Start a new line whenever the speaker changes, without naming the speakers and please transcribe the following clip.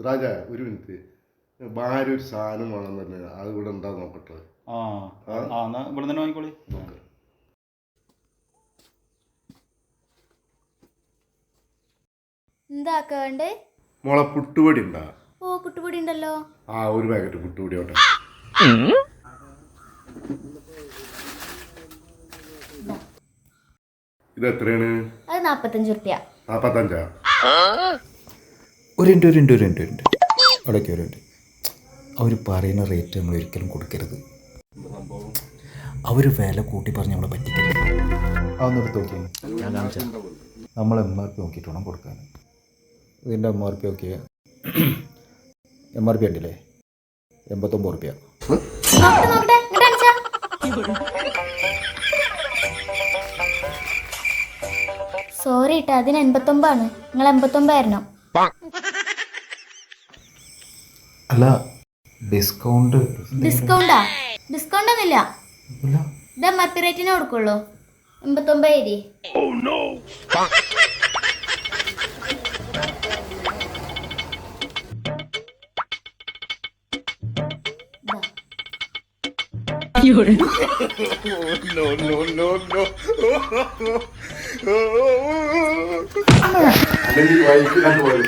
സിറാജ ഒരു മിനിറ്റ്. ഭാര്യ ഒരു സാധനം വേണം തന്നെ അത് ഇവിടെ ഉണ്ടാ നോക്കട്ടെ?
ആ ആ? എന്നാ ഇവിടെ തന്നെ വാങ്ങിക്കോളി.
നോക്ക്.
എന്താ വേണ്ടേ?
മോളെ പുട്ടുപൊടി ഉണ്ടാ?
ഓ പുട്ടുപൊടി ഉണ്ടല്ലോ.
ആ ഒരു പാക്കറ്റ് പുട്ടുപൊടി ഓട്ടെ ഇത് എത്രയാണ്?
അത് നാപ്പത്തഞ്ച് റുപ്യ
നാപ്പത്തഞ്ചാ?
ഒരു മിനിറ്റ് ഒരു മിനിറ്റ് ഒരു മിനിറ്റ് ഒരു മിനിറ്റ് അവിടേക്ക് ഒരു മിനിറ്റ് അവർ പറയുന്ന റേറ്റ് നമ്മൾ ഒരിക്കലും കൊടുക്കരുത്. അവർ വില കൂട്ടി പറഞ്ഞ് നമ്മളെ പറ്റിക്കില്ല അതൊന്നെടുത്ത് നോക്കി നോക്കിയാൽ ഞാൻ നമ്മൾ എം ആർ പി നോക്കിയിട്ട് വേണം കൊടുക്കാൻ. ഇതിന്റെ എം ആർ പി നോക്കിയ. എം ആർ പി ഉണ്ടല്ലേ എൺപത്തൊമ്പത് റുപ്യ
സോറി കേട്ടോ അതിന് എൺപത്തൊമ്പതാണ്. നിങ്ങൾ എൺപത്തൊമ്പതായിരുന്നു
അല്ല ഡിസ്കൗണ്ട്
ഡിസ്കൗണ്ടാ ഡിസ്കൗണ്ട് ഒന്നുമില്ല. ഇത് എം ആർ പി റേറ്റിനെ കൊടുക്കുള്ളൂ എൺപത്തൊമ്പത്
വൈകിട്ട് കണ്ടുപോയി